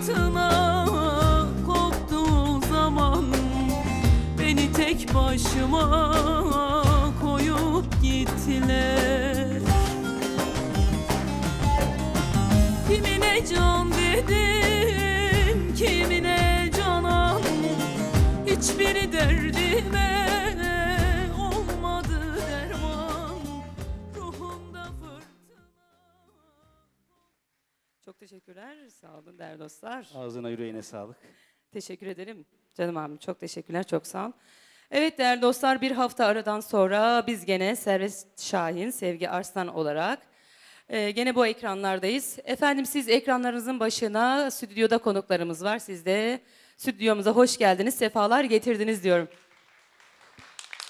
fırtına koptuğu zaman Beni tek başıma koyup gittiler. Kimine can dedim, kimine canan. Hiçbiri derdime Çok teşekkürler, sağ olun değerli dostlar. Ağzına yüreğine sağlık. Teşekkür ederim canım abim. Çok teşekkürler, çok sağ ol. Evet değerli dostlar bir hafta aradan sonra biz gene Servet Şahin, Sevgi Arslan olarak e, gene bu ekranlardayız. Efendim siz ekranlarınızın başına stüdyoda konuklarımız var. Siz de stüdyomuza hoş geldiniz, sefalar getirdiniz diyorum.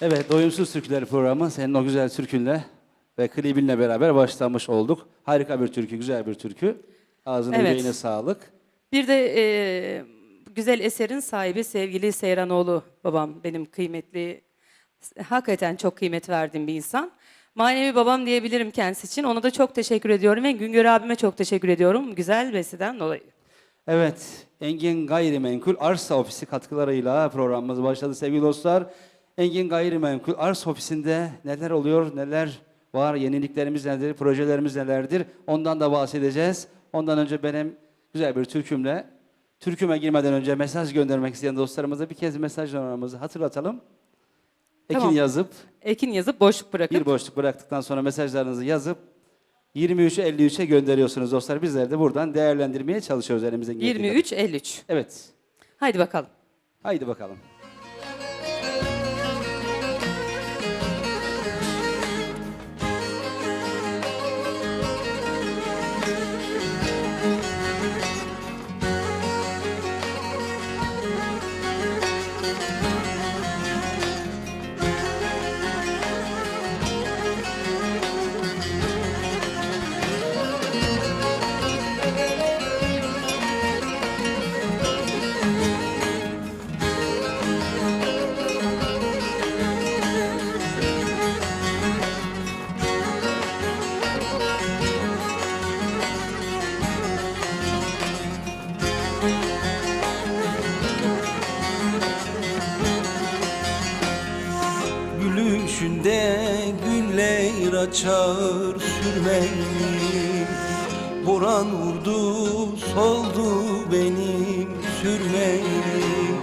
Evet, Doyumsuz Türküler programı senin o güzel türkünle ve klibinle beraber başlamış olduk. Harika bir türkü, güzel bir türkü. Ağzına Evet. yüreğine sağlık. Bir de e, güzel eserin sahibi sevgili Seyranoğlu babam benim kıymetli, hakikaten çok kıymet verdiğim bir insan. Manevi babam diyebilirim kendisi için. Ona da çok teşekkür ediyorum ve Güngör abime çok teşekkür ediyorum güzel besiden dolayı. Evet, Engin Gayrimenkul Arsa Ofisi katkılarıyla programımız başladı sevgili dostlar. Engin Gayrimenkul Arsa Ofisi'nde neler oluyor, neler var, yeniliklerimiz nedir, projelerimiz nelerdir ondan da bahsedeceğiz. Ondan önce benim güzel bir türkümle, türküme girmeden önce mesaj göndermek isteyen dostlarımıza bir kez mesaj numaramızı hatırlatalım. Ekin Tamam. yazıp, Ekin yazıp boşluk bırakıp bir boşluk bıraktıktan sonra mesajlarınızı yazıp 23'e 53'e gönderiyorsunuz dostlar. Bizler de buradan değerlendirmeye çalışıyoruz elimizden geldiği kadar. 23-53. Evet. Haydi bakalım. Haydi bakalım. Gülüşünde güller açar sürmenim Boran vurdu soldu benim sürmenim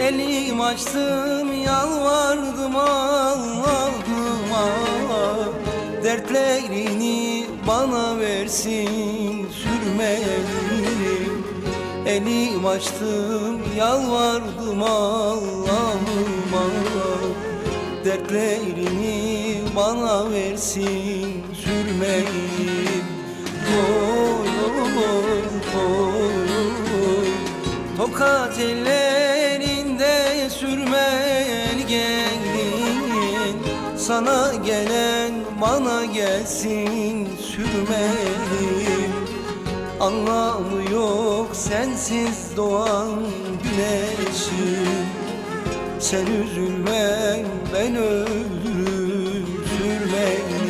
Elim açtım yalvardım Allah'ıma Dertlerini bana versin sürmenim Elim açtım yalvardım Allah'ıma Dertlerini bana versin sürmeyin. Oy oy oy Tokat ellerinde sürmel gelin. Sana gelen bana gelsin sürmelim Anlamı yok sensiz doğan güneşim Sen üzülme ben ölürüm sürmeli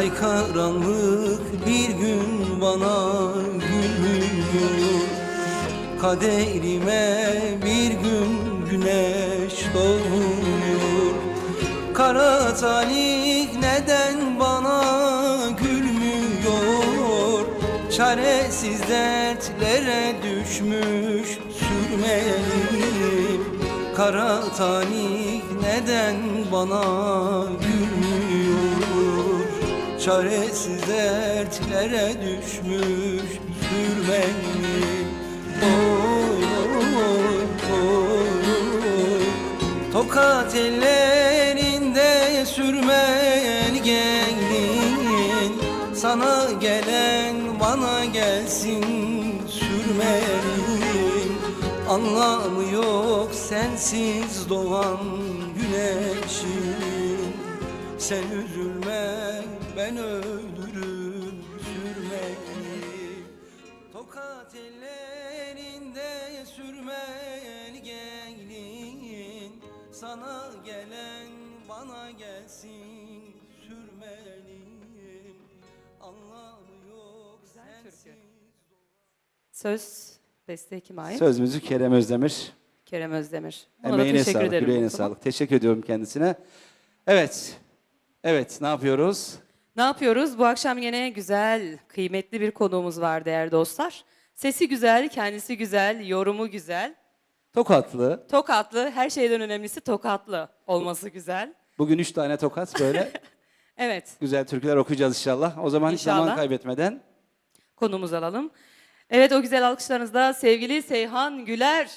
Ay karanlık bir gün bana gülmüyor Kaderime bir gün güneş doğmuyor Kara talih neden bana gülmüyor? Çaresiz dertlere düşmüş sürmelim Kara talih neden bana gülmüyor Çaresiz dertlere düşmüş sürmenim Oy oy oy Tokat ellerinde sürmen gelin Sana gelen bana gelsin sürmenin. Anlamı yok sensiz doğan güneşin. Sen üzülme ben ölürüm sürmenin Tokat ellerinde sürmen gelin Sana gelen bana gelsin sürmenin Anlamı yok sensiz Söz beste kime ait? Söz müzik Kerem Özdemir. Kerem Özdemir. Ona Emeğine teşekkür sağlık, ederim. yüreğine sağlık. Teşekkür ediyorum kendisine. Evet, evet ne yapıyoruz? Ne yapıyoruz? Bu akşam yine güzel, kıymetli bir konuğumuz var değerli dostlar. Sesi güzel, kendisi güzel, yorumu güzel. Tokatlı. Tokatlı, her şeyden önemlisi tokatlı olması güzel. Bugün üç tane tokat böyle Evet, güzel türküler okuyacağız inşallah. O zaman hiç zaman İnşallah. kaybetmeden konumuzu alalım. Evet, o güzel alkışlarınızda sevgili Seyhan Güler